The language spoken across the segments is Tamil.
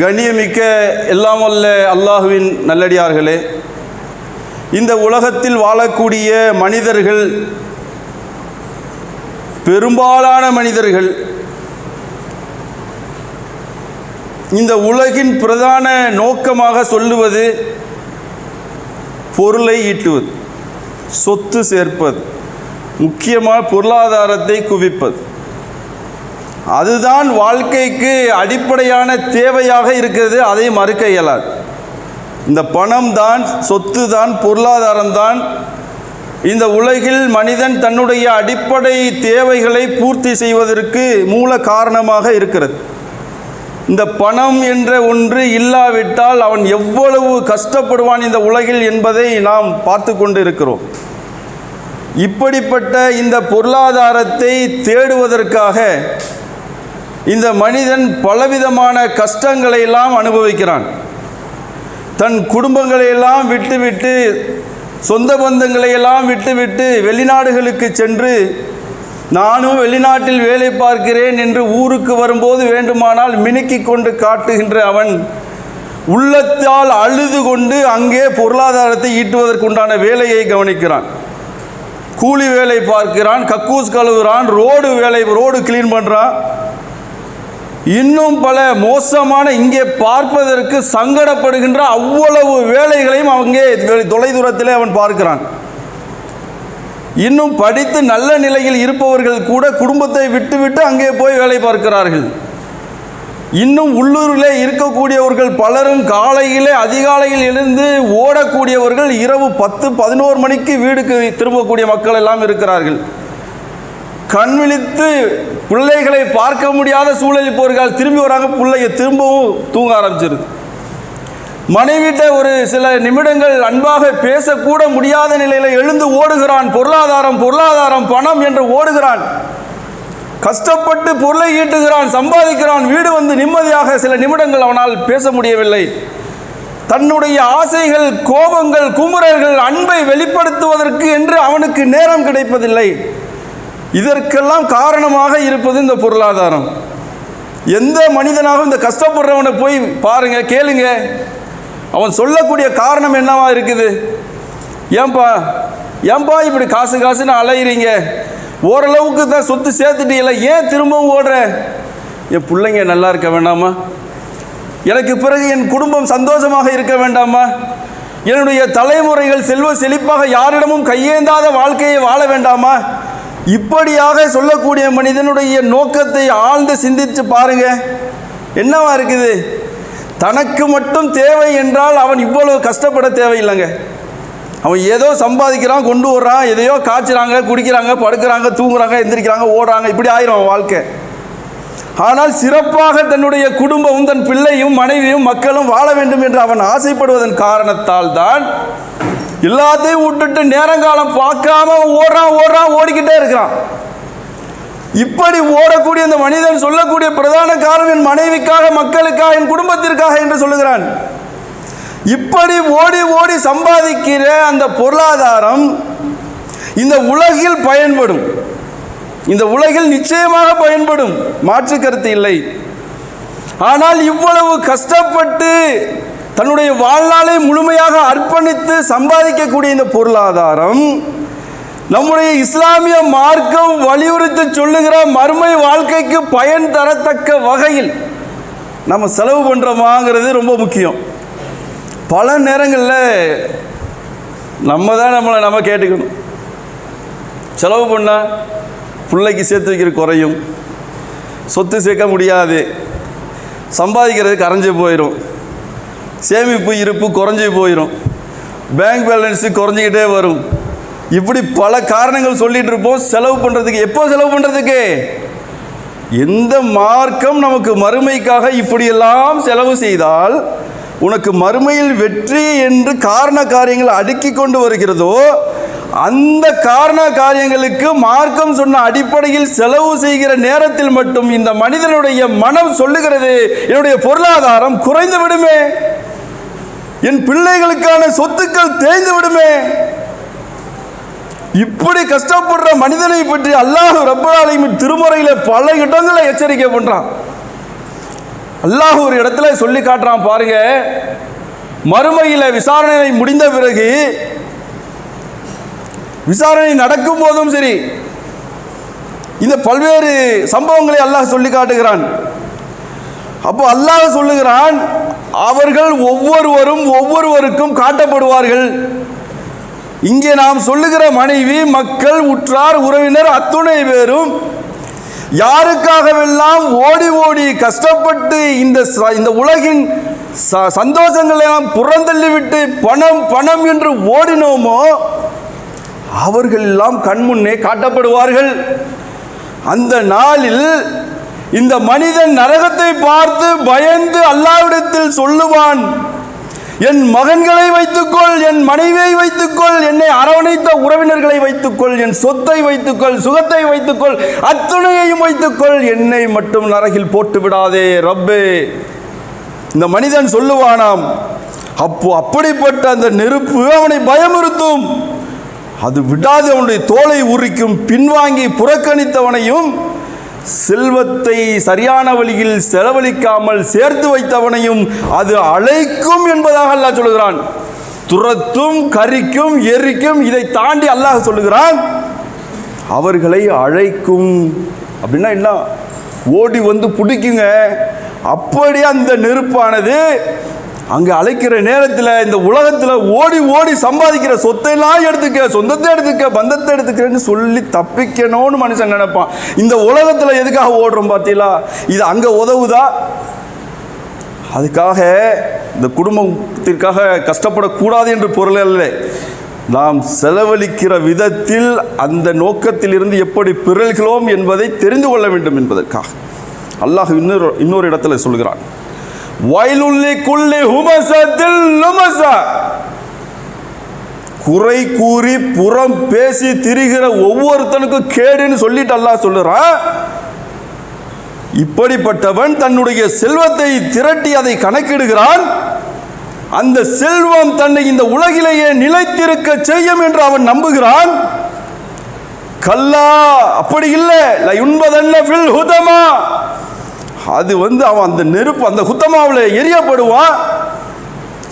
கண்ணியமிக்க எல்லாம் வல்ல அல்லாஹுவின் நல்லடியார்களே இந்த உலகத்தில் வாழக்கூடிய மனிதர்கள் பெரும்பாலான மனிதர்கள் இந்த உலகின் பிரதான நோக்கமாக சொல்லுவது பொருளை ஈட்டுவது சொத்து சேர்ப்பது முக்கியமாக பொருளாதாரத்தை குவிப்பது. அதுதான் வாழ்க்கைக்கு அடிப்படையான தேவையாக இருக்கிறது அதை மறுக்க இயலாது. இந்த பணம் தான் சொத்து தான் பொருளாதாரம் தான் இந்த உலகில் மனிதன் தன்னுடைய அடிப்படை தேவைகளை பூர்த்தி செய்வதற்கு மூல காரணமாக இருக்கிறது. இந்த பணம் என்ற ஒன்று இல்லாவிட்டால் அவன் எவ்வளவு கஷ்டப்படுவான் இந்த உலகில் என்பதை நாம் பார்த்து கொண்டு இருக்கிறோம் இப்படிப்பட்ட இந்த பொருளாதாரத்தை தேடுவதற்காக இந்த மனிதன் பலவிதமான கஷ்டங்களை எல்லாம் அனுபவிக்கிறான். தன் குடும்பங்களை எல்லாம் விட்டுவிட்டு சொந்த பந்தங்களை எல்லாம் விட்டுவிட்டு வெளிநாடுகளுக்கு சென்று நானும் வெளிநாட்டில் வேலை பார்க்கிறேன் என்று ஊருக்கு வரும்போது வேண்டுமானால் மினுக்கி கொண்டு காட்டுகின்ற அவன் உள்ளத்தால் அழுது கொண்டு அங்கே பொருளாதாரத்தை ஈட்டுவதற்குண்டான வேலையை கவனிக்கிறான். கூலி வேலை பார்க்கிறான் கக்கூஸ் கழுவுறான் ரோடு வேலை ரோடு க்ளீன் பண்ணுறான் இன்னும் பல மோசமான இங்கே பார்ப்பதற்கு சங்கடப்படுகின்ற அவ்வளவு வேலைகளையும் அங்கே தொலைதூரத்தில் அவன் பார்க்கிறான். இன்னும் படித்து நல்ல நிலையில் இருப்பவர்கள் கூட குடும்பத்தை விட்டுவிட்டு அங்கே போய் வேலை பார்க்கிறார்கள். இன்னும் உள்ளூரிலே இருக்கக்கூடியவர்கள் பலரும் காலையிலே அதிகாலையில் எழுந்து ஓடக்கூடியவர்கள் இரவு பத்து பதினோரு மணிக்கு வீடுக்கு திரும்பக்கூடிய மக்கள் எல்லாம் இருக்கிறார்கள். கண் விழித்து பிள்ளைகளை பார்க்க முடியாத சூழலில் போர்கள் திரும்பி வராங்க பிள்ளைய திரும்பவும் தூங்க ஆரம்பிச்சிருது. மனைவிட்ட ஒரு சில நிமிடங்கள் அன்பாக பேசக்கூட முடியாத நிலையில் எழுந்து ஓடுகிறான். பொருளாதாரம் பொருளாதாரம் பணம் என்று ஓடுகிறான். கஷ்டப்பட்டு பொருளை ஈட்டுகிறான் சம்பாதிக்கிறான். வீடு வந்து நிம்மதியாக சில நிமிடங்கள் அவனால் பேச முடியவில்லை. தன்னுடைய ஆசைகள் கோபங்கள் குமுறல்கள் அன்பை வெளிப்படுத்துவதற்கு என்று அவனுக்கு நேரம் கிடைப்பதில்லை. இதற்கெல்லாம் காரணமாக இருப்பது இந்த பொருளாதாரம். எந்த மனிதனாகவும் இந்த கஷ்டப்படுறவனை போய் பாருங்க கேளுங்க. அவன் சொல்லக்கூடிய காரணம் என்னவா இருக்குது? ஏன்பா ஏன்பா இப்படி காசு காசுன்னு அலையிறீங்க? ஓரளவுக்கு தான் சொத்து சேர்த்துட்டீங்கள ஏன் திரும்பவும் ஓடுற? என் பிள்ளைங்க நல்லா இருக்க வேண்டாமா? எனக்கு பிறகு என் குடும்பம் சந்தோஷமாக இருக்க வேண்டாமா? என்னுடைய தலைமுறைகள் செல்வ செழிப்பாக யாரிடமும் கையேந்தாத வாழ்க்கையை வாழ வேண்டாமா? இப்படியாக சொல்லக்கூடிய மனிதனுடைய நோக்கத்தை ஆழ்ந்து சிந்தித்து பாருங்க. என்னவா இருக்குது? தனக்கு மட்டும் தேவை என்றால் அவன் இவ்வளவு கஷ்டப்பட தேவையில்லைங்க. அவன் ஏதோ சம்பாதிக்கிறான் கொண்டு வர்றான் எதையோ காய்ச்சுறாங்க குடிக்கிறாங்க படுக்கிறாங்க தூங்குறாங்க எந்திரிக்கிறாங்க ஓடுறாங்க இப்படி ஆயிரும் அவன் வாழ்க்கை. ஆனால் சிறப்பாக தன்னுடைய குடும்பமும் தன் பிள்ளையும் மனைவியும் மக்களும் வாழ வேண்டும் என்று அவன் ஆசைப்படுவதன் காரணத்தால் தான் எல்லாத்தையும் விட்டுட்டு நேரங்காலம் பார்க்காம ஓடுறான் ஓடுறான் ஓடிக்கிட்டே இருக்கிறான். இப்படி ஓடக்கூடிய இந்த மனிதன் சொல்லக்கூடிய பிரதான காரணம் என் மனைவிக்காக மக்களுக்காக என் குடும்பத்திற்காக என்று சொல்லுகிறான். இப்படி ஓடி ஓடி சம்பாதிக்கிற அந்த பொருளாதாரம் இந்த உலகில் பயன்படும். இந்த உலகில் நிச்சயமாக பயன்படும். மாற்று கருத்து இல்லை. ஆனால் இவ்வளவு கஷ்டப்பட்டு தன்னுடைய வாழ்நாளை முழுமையாக அர்ப்பணித்து சம்பாதிக்கக்கூடிய இந்த பொருளாதாரம் நம்முடைய இஸ்லாமிய மார்க்கம் வலியுறுத்தி சொல்லுகிற மறுமை வாழ்க்கைக்கு பயன் தரத்தக்க வகையில் நம்ம செலவு பண்ணுறோமாங்கிறது ரொம்ப முக்கியம். பல நேரங்களில் நம்ம தான் நம்மளை நம்ம கேட்டுக்கணும். செலவு பண்ணால் பிள்ளைக்கு சேர்த்து வைக்கிற குறையும். சொத்து சேர்க்க முடியாது. சம்பாதிக்கிறது கரைஞ்சி போயிடும் சேமிப்பு இருப்பு குறைஞ்சி போயிடும் பேங்க் பேலன்ஸு குறைஞ்சிக்கிட்டே வரும். இப்படி பல காரணங்கள் சொல்லிகிட்டு இருப்போம். செலவு பண்ணுறதுக்கு எப்போ செலவு பண்ணுறதுக்கு எந்த மார்க்கம் நமக்கு மறுமைக்காக இப்படியெல்லாம் செலவு செய்தால் உனக்கு மறுமையில் வெற்றி என்று காரண காரியங்கள் அடுக்கி கொண்டு வருகிறதோ அந்த காரண காரியங்களுக்கு மார்க்கம் சொன்ன அடிப்படையில் செலவு செய்கிற நேரத்தில் மட்டும் இந்த மனிதனுடைய மனம் சொல்லுகிறது என்னுடைய பொருளாதாரம் குறைந்து விடுமே. என் பிள்ளைகளுக்கான சொத்துக்கள் தேய்ந்து விடுமே. இப்படி கஷ்டப்படுற மனிதனை பற்றி அல்லாஹ் ரப்பராலையும் திருமுறையில் பல இடங்களை எச்சரிக்கை பண்ணுறான் அல்லாஹ் ஒரு இடத்துல சொல்லி காட்டுறான் பாருங்க. மறுமையில் விசாரணை முடிந்த பிறகு விசாரணை நடக்கும் போதும் சரி இந்த பல்வேறு சம்பவங்களை அல்லாஹ் சொல்லி காட்டுகிறான். அப்போ அல்லாஹ் சொல்லுகிறான் அவர்கள் ஒவ்வொருவரும் ஒவ்வொருவருக்கும் காட்டப்படுவார்கள். இங்கே நாம் சொல்லுகிற மனைவி மக்கள் உற்றார் உறவினர் அத்துணை பேரும் யாருக்காகவெல்லாம் ஓடி ஓடி கஷ்டப்பட்டு இந்த இந்த உலகின் ச- சந்தோஷங்களை புறந்தள்ளிவிட்டு பணம் பணம் என்று ஓடினோமோ அவர்கள் எல்லாம் கண்முன்னே காட்டப்படுவார்கள். அந்த நாளில் இந்த மனிதன் நரகத்தை பார்த்து பயந்து அல்லாவிடத்தில் சொல்லுவான் என் மகன்களை வைத்துக்கொள் என் மனைவியை வைத்துக்கொள் என்னை அரவணைத்த உறவினர்களை வைத்துக்கொள் என் சொத்தை வைத்துக்கொள் சுகத்தை வைத்துக்கொள் அத்துணையையும் வைத்துக்கொள் என்னை மட்டும் நரகில் போட்டு விடாதே ரப்பே. இந்த மனிதன் சொல்லுவானாம் அப்போ அப்படிப்பட்ட அந்த நெருப்பு அவனை பயமுறுத்தும். அது விடாது அவனுடைய தோலை உரிக்கும் பின்வாங்கி புறக்கணித்தவனையும் செல்வத்தை சரியான வழியில் செலவழிக்காமல் சேர்த்து வைத்தவனையும் அது அழைக்கும் என்பதாக அல்லாஹ் சொல்லுகிறான். துரத்தும் கரிக்கும் எரிக்கும் இதை தாண்டி அல்லாஹ் சொல்லுகிறான் அவர்களை அழைக்கும். அப்படின்னா என்ன? ஓடி வந்து பிடிக்குங்க. அப்படி அந்த நெருப்பானது அங்கே அழைக்கிற நேரத்தில் இந்த உலகத்தில் ஓடி ஓடி சம்பாதிக்கிற சொத்தையெல்லாம் எடுத்துக்க சொந்தத்தை எடுத்துக்க பந்தத்தை எடுத்துக்கிறேன்னு சொல்லி தப்பிக்கணும்னு மனுஷன் நினைப்பான். இந்த உலகத்தில் எதுக்காக ஓடுறோம் பார்த்தீங்களா? இது அங்கே உதவுதா? அதுக்காக இந்த குடும்பத்திற்காக கஷ்டப்படக்கூடாது என்று பொருள் அல்ல. நாம் செலவழிக்கிற விதத்தில் அந்த நோக்கத்திலிருந்து எப்படி பிறழ்கிறோம் என்பதை தெரிந்து கொள்ள வேண்டும் என்பதற்காக. அல்லாஹ் இன்னொரு இன்னொரு இடத்துல சொல்கிறான். வயலுள்ளி குள்ளி ஹுமசத்தில் லுமசா குறை கூறி புறம் பேசி திரிகிற ஒவ்வொருத்தனுக்கும் கேடுன்னு சொல்லிட்டு அல்லாஹ் சொல்லுறான். இப்படிப்பட்டவன் தன்னுடைய செல்வத்தை திரட்டி அதை கணக்கிடுகிறான். அந்த செல்வம் தன்னை இந்த உலகிலேயே நிலைத்திருக்க செய்யும் என்று அவன் நம்புகிறான். கல்லா அப்படி இல்லை. உண்பதல்ல ஃபில் ஹுதமா. அது வந்து அவன் அந்த நெருப்பு அந்த குத்தமாவில் எரியப்படுவான்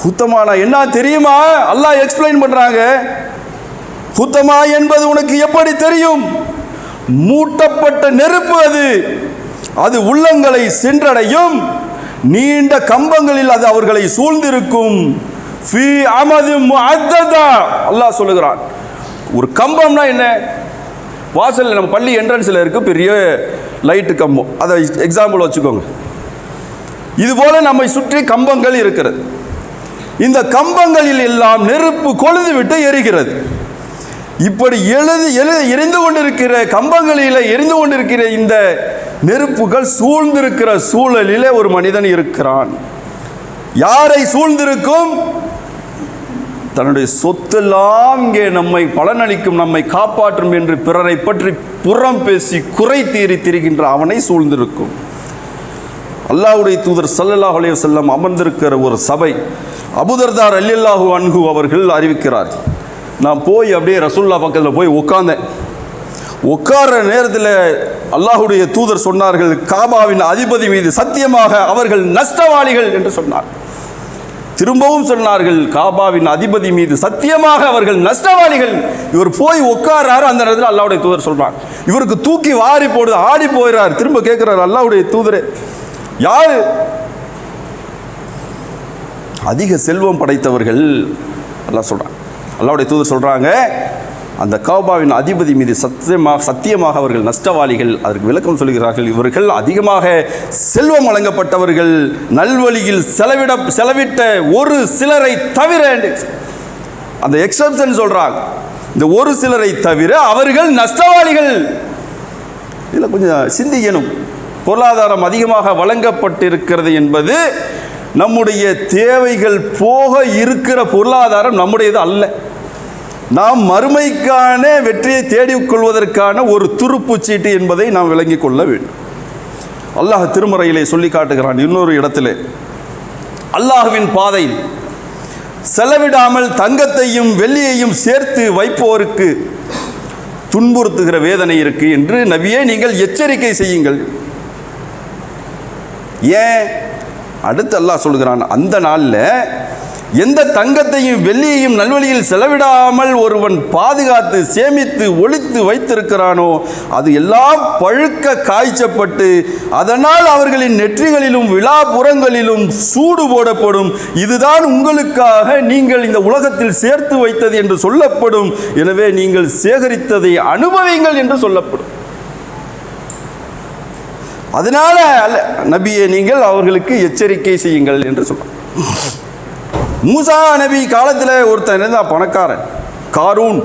குத்தமானா என்ன தெரியுமா? அல்லாஹ் எக்ஸ்பிளைன் பண்ணுறாங்க குத்தமா என்பது உனக்கு எப்படி தெரியும்? மூட்டப்பட்ட நெருப்பு அது. அது உள்ளங்களை சென்றடையும். நீண்ட கம்பங்களில் அது அவர்களை சூழ்ந்திருக்கும். ஃபி அமது முஅத்ததா. அல்லாஹ் சொல்லுகிறான். ஒரு கம்பம்னா என்ன? வாசல் நம்ம பள்ளி என்ட்ரன்ஸில் இருக்கு பெரிய லைட்டு கம்பம் அதை எக்ஸாம்பிள் வச்சுக்கோங்க. இதுபோல் நம்மை சுற்றி கம்பங்கள் இருக்கிறது. இந்த கம்பங்களில் எல்லாம் நெருப்பு கொழுந்து விட்டு எரிகிறது. இப்படி எழுது எழு எரிந்து கொண்டிருக்கிற கம்பங்களில் எரிந்து கொண்டிருக்கிற இந்த நெருப்புகள் சூழ்ந்திருக்கிற சூழலிலே ஒரு மனிதன் இருக்கிறான். யாரை சூழ்ந்திருக்கும்? தன்னுடைய சொத்தெல்லாம் இங்கே நம்மை பலனளிக்கும் நம்மை காப்பாற்றும் என்று பிறரை பற்றி புறம் பேசி குறை தீறி திரிகின்ற அவனை சூழ்ந்திருக்கும். அல்லாஹுடைய தூதர் சல்லல்லாஹ் அலைய செல்லம் அமர்ந்திருக்கிற ஒரு சபை அபுதர்தார் அல்லல்லாஹு அன்ஹு அவர்கள் அறிவிக்கிறார். நான் போய் அப்படியே ரசுல்லா பக்கத்தில் போய் உட்கார்ந்தேன் உட்கார்ற நேரத்தில் அல்லாஹுடைய தூதர் சொன்னார்கள் காபாவின் அதிபதி மீது சத்தியமாக அவர்கள் நஷ்டவாளிகள் என்று சொன்னார். திரும்பவும் சொன்னார்கள் காபாவின் அதிபதி மீது சத்தியமாக அவர்கள் நஷ்டவாளிகள். இவர் போய் உட்காராரு அந்த நேரத்தில் அல்லாவுடைய தூதர் சொல்றாங்க இவருக்கு தூக்கி வாரி போடுது ஆடி போயிறார். திரும்ப கேட்கிறார் அல்லாவுடைய தூதரே யாரு? அதிக செல்வம் படைத்தவர்கள் எல்லாம் சொல்றான். அல்லாவுடைய தூதர் சொல்றாங்க அந்த காபாவின் அதிபதி மீது சத்தியமாக சத்தியமாக அவர்கள் நஷ்டவாளிகள் அதற்கு விளக்கம் சொல்கிறார்கள் இவர்கள் அதிகமாக செல்வம் வழங்கப்பட்டவர்கள் நல்வழியில் செலவிட செலவிட்ட ஒரு சிலரை தவிர அந்த எக்ஸப்ஷன் சொல்றாங்க. இந்த ஒரு சிலரை தவிர அவர்கள் நஷ்டவாளிகள். இதில் கொஞ்சம் சிந்திக்கணும். பொருளாதாரம் அதிகமாக வழங்கப்பட்டிருக்கிறது என்பது நம்முடைய தேவைகள் போக இருக்கிற பொருளாதாரம் நம்முடையது அல்ல. நாம் மறுமைக்கான வெற்றியை தேடிக்கொள்வதற்கான ஒரு துருப்புச் சீட்டு என்பதை நாம் விளங்கிக் கொள்ள வேண்டும். அல்லாஹ் திருமறையிலே சொல்லி காட்டுகிறான் இன்னொரு இடத்திலே. அல்லாஹ்வின் பாதையில் செலவிடாமல் தங்கத்தையும் வெள்ளியையும் சேர்த்து வைப்போருக்கு துன்புறுத்துகிற வேதனை இருக்கு என்று நபியே நீங்கள் எச்சரிக்கை செய்யுங்கள். ஏன்? அடுத்து அல்லாஹ் சொல்கிறான் அந்த நாளில் எந்த தங்கத்தையும் வெள்ளியையும் நல்வழியில் செலவிடாமல் ஒருவன் பாதுகாத்து சேமித்து ஒழித்து வைத்திருக்கிறானோ அது எல்லாம் பழுக்க காய்ச்சப்பட்டு அதனால் அவர்களின் நெற்றிகளிலும் விழாபுறங்களிலும் சூடு போடப்படும். இதுதான் உங்களுக்காக நீங்கள் இந்த உலகத்தில் சேர்த்து வைத்தது என்று சொல்லப்படும். எனவே நீங்கள் சேகரித்ததை அனுபவிங்கள் என்று சொல்லப்படும். அதனால அல்ல- நபியே நீங்கள் அவர்களுக்கு எச்சரிக்கை செய்யுங்கள் என்று சொல்றான் மூசா நபி காலத்தில் ஒருத்தன் இருந்தான் பணக்காரன். காரூன்.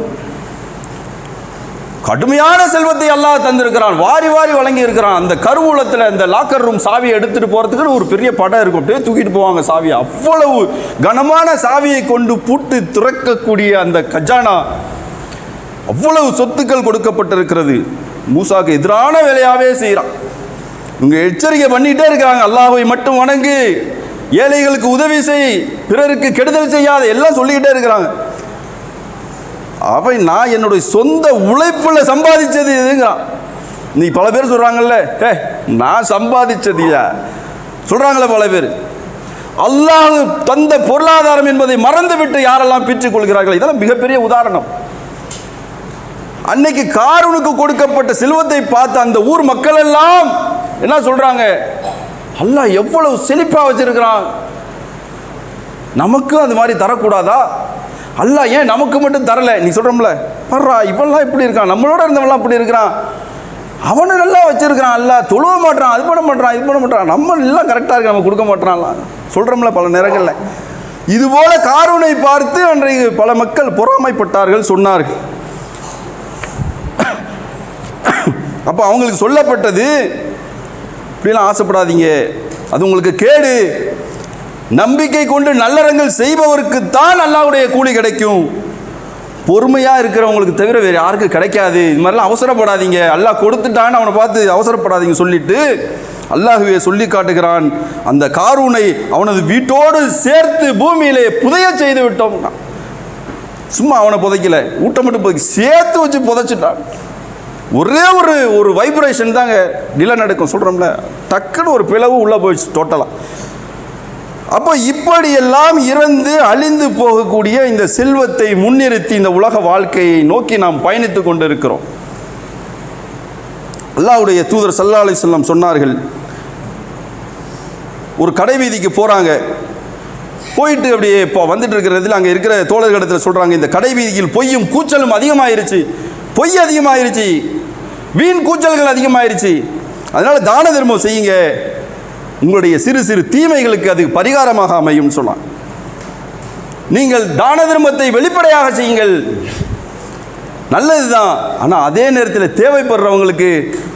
கடுமையான செல்வத்தை எல்லாம் தந்திருக்கிறான். வாரி வாரி வழங்கி இருக்கிறான் அந்த கருவூலத்தில் அந்த லாக்கர் ரூம் சாவியை எடுத்துகிட்டு போகிறதுக்குன்னு ஒரு பெரிய படம் இருக்கும். அப்படியே தூக்கிட்டு போவாங்க சாவியை. அவ்வளவு கனமான சாவியை கொண்டு பூட்டு திறக்கக்கூடிய அந்த கஜானா அவ்வளவு சொத்துக்கள் கொடுக்கப்பட்டிருக்கிறது. மூசாக்கு எதிரான வேலையாகவே செய்கிறான் இவங்க எச்சரிக்கை பண்ணிகிட்டே இருக்காங்க. அல்லாஹை மட்டும் வணங்கு. ஏழைகளுக்கு உதவி செய் பிறருக்கு கெடுதல் செய்யாத எல்லாம் சொல்லிக்கிட்டே இருக்கிறாங்க. அவன் நான் என்னுடைய சொந்த உழைப்பில் சம்பாதிச்சது இதுங்கிறான் நீ பல பேர் சொல்றாங்கல்ல ஏ நான் சம்பாதிச்சதியா சொல்றாங்களே பல பேர். அல்லாஹ் தந்த பொருளாதாரம் என்பதை மறந்துவிட்டு யாரெல்லாம் பெற்றுக் கொள்கிறார்கள்? இதெல்லாம் மிகப்பெரிய உதாரணம். அன்னைக்கு காரூனுக்கு கொடுக்கப்பட்ட செல்வத்தை பார்த்த அந்த ஊர் மக்கள் எல்லாம் என்ன சொல்றாங்க? அல்லாஹ் எவ்வளவு செழிப்பாக வச்சிருக்கிறான்? நமக்கும் அது மாதிரி தரக்கூடாதா? அல்லாஹ் ஏன் நமக்கு மட்டும் தரல? நீ சொல்கிறோம்ல பர்றா இவன்லாம் இப்படி இருக்கான் நம்மளோட இருந்தவன்லாம் இப்படி இருக்கிறான். அவனை நல்லா வச்சிருக்கிறான் அல்ல தொழுவ மாட்டான் அது பண்ண மாட்டான் இது பண்ண மாட்டான் நம்ம எல்லாம் கரெக்டாக இருக்கு நம்ம கொடுக்க மாட்டான்லாம் சொல்கிறோம்ல பல நேரங்களில். இதுபோல காரூனை பார்த்து அன்றைக்கு பல மக்கள் பொறாமைப்பட்டார்கள் சொன்னார்கள். அப்போ அவங்களுக்கு சொல்லப்பட்டது இப்படிலாம் ஆசைப்படாதீங்க. அது உங்களுக்கு கேடு. நம்பிக்கை கொண்டு நல்லறங்கள் செய்பவருக்கு தான் அல்லாவுடைய கூலி கிடைக்கும். பொறுமையாக இருக்கிறவங்களுக்கு தவிர வேறு யாருக்கும் கிடைக்காது. இது மாதிரிலாம் அவசரப்படாதீங்க. அல்லாஹ் கொடுத்துட்டான்னு அவனை பார்த்து அவசரப்படாதீங்க சொல்லிட்டு அல்லாஹுவே சொல்லி காட்டுகிறான். அந்த காரூனை அவனது வீட்டோடு சேர்த்து பூமியிலே புதைய செய்து விட்டோம் சும்மா அவனை புதைக்கல. ஊட்ட மட்டும் சேர்த்து வச்சு புதைச்சிட்டான். ஒரே ஒரு ஒரு வைப்ரேஷன் தாங்க நிலநடுக்கம் சொல்கிறோம்ல டக்குன்னு ஒரு பிளவு உள்ளே போயிடுச்சு டோட்டலாக அப்போ இப்படியெல்லாம் இறந்து அழிந்து போகக்கூடிய இந்த செல்வத்தை முன்னிறுத்தி இந்த உலக வாழ்க்கையை நோக்கி நாம் பயணித்து கொண்டிருக்கிறோம். அல்லாவுடைய தூதர் சல்லா அலிஸ்லாம் சொன்னார்கள் ஒரு கடை வீதிக்கு போகிறாங்க போயிட்டு அப்படியே இப்போ வந்துட்டு இருக்கிறதில் அங்கே இருக்கிற தோழர்களிடத்தில் சொல்கிறாங்க இந்த கடை வீதியில் பொய்யும் கூச்சலும் அதிகமாயிருச்சு பொய் அதிகமாயிருச்சு. வீண் கூச்சல்கள் அதிகமாயிருச்சு. அதனால தான தர்மம் செய்யுங்க. உங்களுடைய சிறு சிறு தீமைகளுக்கு அது பரிகாரமாக அமையும் சொன்னான். நீங்கள் தான தர்மத்தை வெளிப்படையாக செய்யுங்கள். நல்லதுதான். ஆனால் அதே நேரத்தில் தேவைப்படுறவங்களுக்கு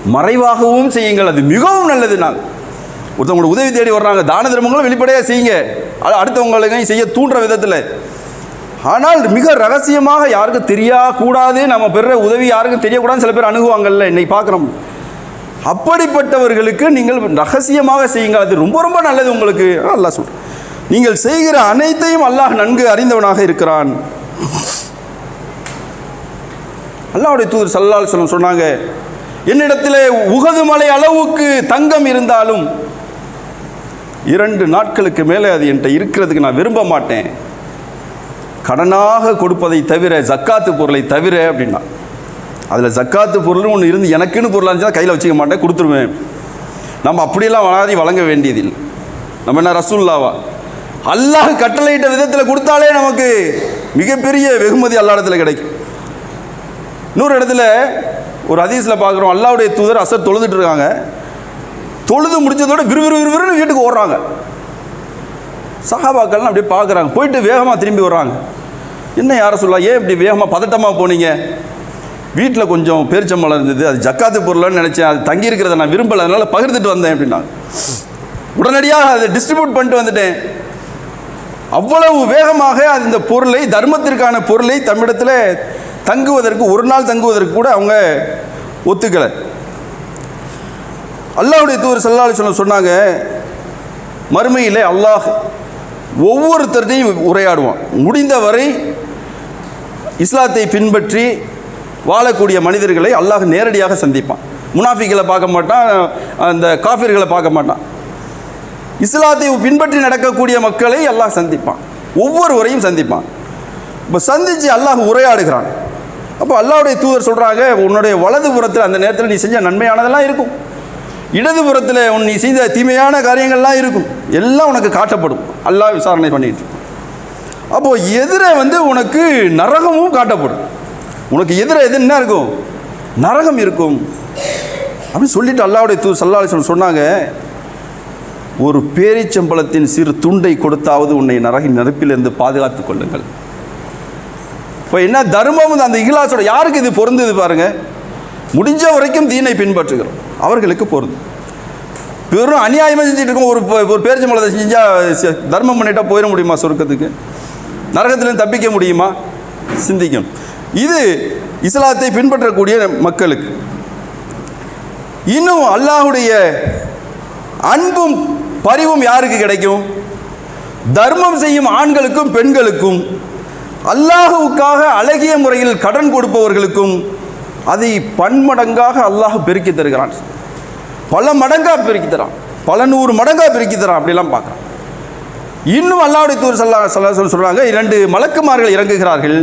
மறைவாகவும் செய்யுங்கள். அது மிகவும் நல்லது நான். ஒருத்தவங்களோட உதவி தேடி வர்றாங்க. தான தர்மங்களும் வெளிப்படையாக செய்யுங்க. அது செய்ய தூண்டுற விதத்தில். ஆனால் மிக ரகசியமாக யாருக்கும் தெரியக்கூடாது நம்ம பெற உதவி யாருக்கும் தெரியக்கூடாதுன்னு சில பேர் அணுகுவாங்கல்ல இன்னைக்கு பார்க்குறோம். அப்படிப்பட்டவர்களுக்கு நீங்கள் ரகசியமாக செய்யுங்க அது ரொம்ப ரொம்ப நல்லது உங்களுக்கு. அல்லாஹ் சொல். நீங்கள் செய்கிற அனைத்தையும் அல்லாஹ் நன்கு அறிந்தவனாக இருக்கிறான். அல்லாஹ்வுடைய தூதர் சல்லால் சொல்லம் சொன்னாங்க என்னிடத்திலே உகது மலை அளவுக்கு தங்கம் இருந்தாலும் இரண்டு நாட்களுக்கு மேலே அது என்கிட்ட இருக்கிறதுக்கு நான் விரும்ப மாட்டேன். கடனாக கொடுப்பதை தவிர ஜக்காத்து பொருளை தவிர அப்படின்னா. அதில் ஜக்காத்து பொருள்னு ஒன்று இருந்து எனக்குன்னு பொருளாக இருந்துச்சுன்னா கையில் வச்சுக்க மாட்டேன் கொடுத்துருவேன். நம்ம அப்படியெல்லாம் வளாதி வழங்க வேண்டியதில்லை. நம்ம என்ன ரசூல்லாவா அல்லாஹ் கட்டளையிட்ட விதத்தில் கொடுத்தாலே நமக்கு மிகப்பெரிய வெகுமதி அல்லா இடத்துல கிடைக்கும். இன்னொரு இடத்துல ஒரு ஹதீஸில் பார்க்குறோம் அல்லாவுடைய தூதர் அசர் தொழுதுட்டு இருக்காங்க. தொழுது முடிச்சதோட விறுவிறு விறுவிறுன்னு வீட்டுக்கு ஓடுறாங்க. சஹாபாக்கள்லாம் அப்படியே பார்க்குறாங்க. போயிட்டு வேகமாக திரும்பி வர்றாங்க. என்ன யார சொல்லலாம் ஏன் இப்படி வேகமாக பதட்டமாக போனீங்க? வீட்டில் கொஞ்சம் பேரிச்சம்பளம் இருந்தது அது ஜக்காத்து பொருள்னு நினச்சேன் அது தங்கி இருக்கிறத நான் விரும்பலை அதனால் பகிர்ந்துட்டு வந்தேன் அப்படின்னா உடனடியாக அதை டிஸ்ட்ரிபியூட் பண்ணிட்டு வந்துட்டேன். அவ்வளவு வேகமாக அந்த பொருளை தர்மத்திற்கான பொருளை தம்மிடத்தில் தங்குவதற்கு ஒரு நாள் தங்குவதற்கு கூட அவங்க ஒத்துக்கலை. அல்லாஹுடைய தூர் செல்லாலி சொல்ல சொன்னாங்க மறுமையிலே அல்லாஹ் ஒவ்வொருத்தரையும் உரையாடுவான். முடிந்தவரை இஸ்லாத்தை பின்பற்றி வாழக்கூடிய மனிதர்களை அல்லாஹ் நேரடியாக சந்திப்பான். முனாஃபிகளை பார்க்க மாட்டான் அந்த காஃபிர்களை பார்க்க மாட்டான். இஸ்லாத்தை பின்பற்றி நடக்கக்கூடிய மக்களை அல்லாஹ் சந்திப்பான். ஒவ்வொருவரையும் சந்திப்பான். இப்போ சந்தித்து அல்லாஹ் உரையாடுகிறான். அப்போ அல்லாவுடைய தூதர் சொல்கிறாங்க உன்னுடைய வலது புறத்தில் அந்த நேரத்தில் நீ செஞ்ச நன்மையானதெல்லாம் இருக்கும். இடது புறத்தில் உன் நீ செய்த தீமையான காரியங்கள்லாம் இருக்கும். எல்லாம் உனக்கு காட்டப்படும். அல்லாஹ் விசாரணை பண்ணிட்டு அப்போது அப்போ எதிரே வந்து உனக்கு நரகமும் காட்டப்படும். உனக்கு எதிரே எது என்ன இருக்கும்? நரகம் இருக்கும். அப்படின்னு சொல்லிட்டு அல்லாவுடைய தூ சல்லாஹ் சொன்னாங்க ஒரு பேரிச்சம்பளத்தின் சிறு துண்டை கொடுத்தாவது உன்னை நரகின் நெருப்பிலிருந்து பாதுகாத்துக் கொள்ளுங்கள். இப்போ என்ன தர்மம் அந்த இகிலாசோட யாருக்கு இது பொருந்தது பாருங்க? முடிஞ்ச வரைக்கும் தீனை பின்பற்றுகிறோம். அவர்களுக்கு பொருந்தும். வெறும் அநியாயமாக செஞ்சுட்டு இருக்கோம் ஒரு ஒரு பேரிச்சம்பளத்தை செஞ்சால் தர்மம் பண்ணிட்டா போயிட முடியுமா சொர்க்கத்துக்கு? நரகத்திலிருந்து தப்பிக்க முடியுமா? சிந்திக்கணும் இது இஸ்லாத்தை பின்பற்றக்கூடிய மக்களுக்கு. இன்னும் அல்லாஹுடைய அன்பும் பரிவும் யாருக்கு கிடைக்கும்? தர்மம் செய்யும் ஆண்களுக்கும் பெண்களுக்கும் அல்லாஹுவுக்காக அழகிய முறையில் கடன் கொடுப்பவர்களுக்கும் அதை பன்மடங்காக அல்லாஹ் பெருக்கி தருகிறான். பல மடங்காக பெருக்கி தரான். பல நூறு மடங்காக பெருக்கி தரான். அப்படிலாம் பார்க்குறான் இன்னும் அல்லாவுடைய தூர் சல்லா சல்லா சொல்கிறாங்க இரண்டு மலக்குமார்கள் இறங்குகிறார்கள்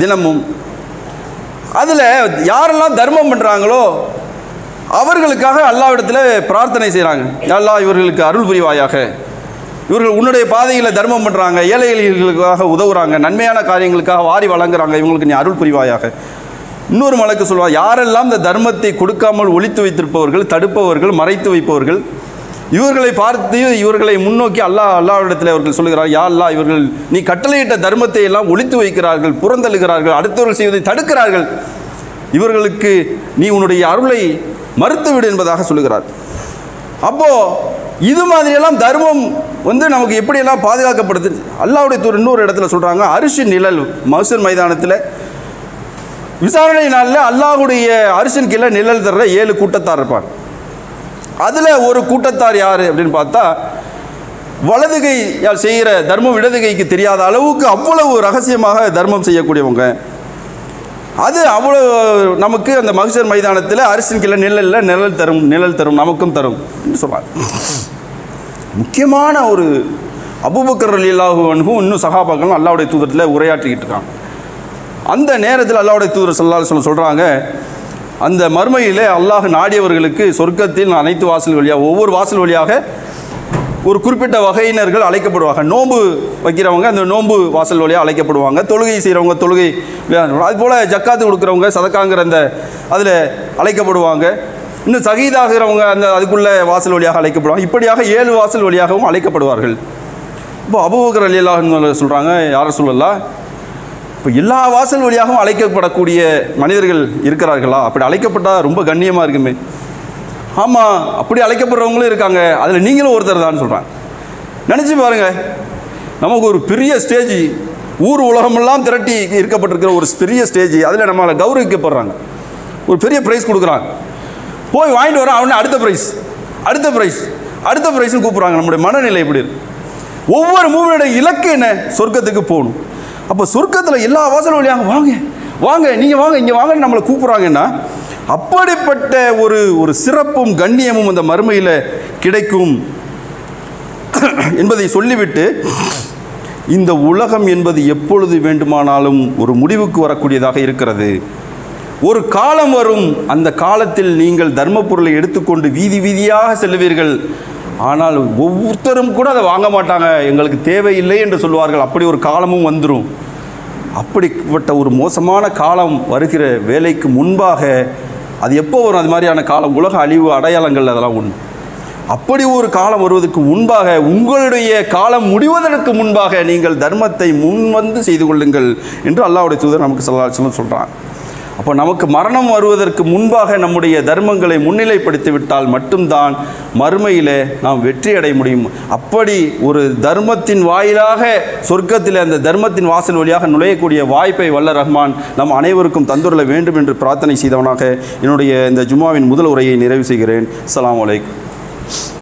தினமும். அதில் யாரெல்லாம் தர்மம் பண்ணுறாங்களோ அவர்களுக்காக அல்லாவிடத்தில் பிரார்த்தனை செய்கிறாங்க அல்லா இவர்களுக்கு அருள் புரிவாயாக. இவர்கள் உன்னுடைய பாதையில் தர்மம் பண்ணுறாங்க ஏழை எளியர்களுக்காக உதவுறாங்க நன்மையான காரியங்களுக்காக வாரி வழங்குறாங்க இவங்களுக்கு நீ அருள் புரிவாயாக. இன்னொரு மலக்கு சொல்லுவாள் யாரெல்லாம் இந்த தர்மத்தை கொடுக்காமல் ஒழித்து வைத்திருப்பவர்கள் தடுப்பவர்கள் மறைத்து வைப்பவர்கள் இவர்களை பார்த்து இவர்களை முன்னோக்கி அல்லாஹ் அல்லாவிடத்தில் அவர்கள் சொல்லுகிறார் யா அல்லாஹ் இவர்கள் நீ கட்டளையிட்ட தர்மத்தை எல்லாம் ஒழித்து வைக்கிறார்கள் புறந்தழுகிறார்கள் அடுத்தவர்கள் செய்வதை தடுக்கிறார்கள். இவர்களுக்கு நீ உன்னுடைய அருளை மறுத்துவிடு என்பதாக சொல்லுகிறார். அப்போ இது மாதிரியெல்லாம் தர்மம் வந்து நமக்கு எப்படியெல்லாம் பாதுகாக்கப்படுது? அல்லாவுடைய தூர் இன்னொரு இடத்துல சொல்கிறாங்க அரிசி நிழல் மகசூல் மைதானத்தில் விசாரணை நாளில் அல்லாஹுடைய அரிசின் கீழே நிழல் தர்ற ஏழு கூட்டத்தார் இருப்பாங்க. அதில் ஒரு கூட்டத்தார் யார் அப்படின்னு பார்த்தா வலதுகை செய்கிற தர்மம் இடதுகைக்கு தெரியாத அளவுக்கு அவ்வளவு ரகசியமாக தர்மம் செய்யக்கூடியவங்க. அது அவ்வளோ நமக்கு அந்த மகசூர் மைதானத்தில் அரிசின் கீழே நிழலில் நிழல் தரும் நிழல் தரும் நமக்கும் தரும் என்று சொல்கிறாங்க முக்கியமான ஒரு அபுபக்கர் அலில்லாஹு இன்னும் சகாபாக்களும் அல்லாவுடைய தூதரத்தில் உரையாற்றிக்கிட்டு இருக்காங்க அந்த நேரத்தில் அல்லாவுடைய தூதர் சொல்லால் சொல்ல சொல்கிறாங்க அந்த மறுமையிலே அல்லாஹ் நாடியவர்களுக்கு சொர்க்கத்தில் அனைத்து வாசல் வழியாக ஒவ்வொரு வாசல் வழியாக ஒரு குறிப்பிட்ட வகையினர்கள் அழைக்கப்படுவாங்க. நோன்பு வைக்கிறவங்க அந்த நோன்பு வாசல் வழியாக அழைக்கப்படுவாங்க. தொழுகை செய்கிறவங்க தொழுகை அதுபோல் ஜக்காத்து கொடுக்குறவங்க சதக்காங்கிற அந்த அதில் அழைக்கப்படுவாங்க. இன்னும் சகிதாகிறவங்க அந்த அதுக்குள்ள வாசல் வழியாக அழைக்கப்படுவாங்க. இப்படியாக ஏழு வாசல் வழியாகவும் அழைக்கப்படுவார்கள். இப்போ அபுபக்கர் அலி அல்லாஹ் சொல்கிறாங்க யாரை சொல்லலாம் இப்போ எல்லா வாசல் வழியாகவும் அழைக்கப்படக்கூடிய மனிதர்கள் இருக்கிறார்களா? அப்படி அழைக்கப்பட்டால் ரொம்ப கண்ணியமாக இருக்குமே. ஆமாம் அப்படி அழைக்கப்படுறவங்களும் இருக்காங்க. அதில் நீங்களும் ஒருத்தர் தான் சொல்கிறாங்க நினச்சி பாருங்க. நமக்கு ஒரு பெரிய ஸ்டேஜ் ஊர் உலகமெல்லாம் திரட்டி இருக்கப்பட்டிருக்கிற ஒரு பெரிய ஸ்டேஜ் அதில் நம்மளை கௌரவிக்கப்படுறாங்க. ஒரு பெரிய ப்ரைஸ் கொடுக்குறாங்க. போய் வாங்கிட்டு வரோம் அவனே அடுத்த ப்ரைஸ் அடுத்த ப்ரைஸ் அடுத்த ப்ரைஸ்னு கூப்பிட்றாங்க. நம்முடைய மனநிலை எப்படி இருக்கு? ஒவ்வொரு மூவியோட இலக்கு என்ன? சொர்க்கத்துக்கு போகணும். அப்போ சொர்க்கத்தில் எல்லா வாசலும் வழியாக வாங்க. வாங்க நீங்கள் வாங்க இங்கே வாங்கன்னு நம்மளை கூப்பிட்றாங்கன்னா அப்படிப்பட்ட ஒரு ஒரு சிறப்பும் கண்ணியமும் அந்த மறுமையில் கிடைக்கும் என்பதை சொல்லிவிட்டு இந்த உலகம் என்பது எப்பொழுது வேண்டுமானாலும் ஒரு முடிவுக்கு வரக்கூடியதாக இருக்கிறது. ஒரு காலம் வரும் அந்த காலத்தில் நீங்கள் தர்ம பொருளை எடுத்துக்கொண்டு வீதி வீதியாக செல்லுவீர்கள். ஆனால் ஒவ்வொருத்தரும் கூட அதை வாங்க மாட்டாங்க. எங்களுக்கு தேவையில்லை என்று சொல்வார்கள். அப்படி ஒரு காலமும் வந்துடும் அப்படிப்பட்ட ஒரு மோசமான காலம் வருகிற வேலைக்கு முன்பாக அது எப்போ வரும்? அது மாதிரியான காலம் உலக அழிவு அடையாளங்கள் அதெல்லாம் உண்டு. அப்படி ஒரு காலம் வருவதற்கு முன்பாக உங்களுடைய காலம் முடிவதற்கு முன்பாக நீங்கள் தர்மத்தை முன்வந்து செய்து கொள்ளுங்கள் என்று அல்லாவுடைய தூதர் நமக்கு சொல்ல சொல்கிறான் அப்போ நமக்கு மரணம் வருவதற்கு முன்பாக நம்முடைய தர்மங்களை முன்னிலைப்படுத்தி விட்டால் மட்டும்தான் மறுமையிலே நாம் வெற்றி அடைய முடியும். அப்படி ஒரு தர்மத்தின் வாயிலாக சொர்க்கத்தில் அந்த தர்மத்தின் வாசல் வழியாக நுழையக்கூடிய வாய்ப்பை வல்ல ரஹ்மான் நம் அனைவருக்கும் தந்துள்ள வேண்டும் என்று பிரார்த்தனை செய்தவனாக என்னுடைய இந்த ஜும்மாவின் முதல் உரையை நிறைவு செய்கிறேன். அலாம் அலைக்கும்.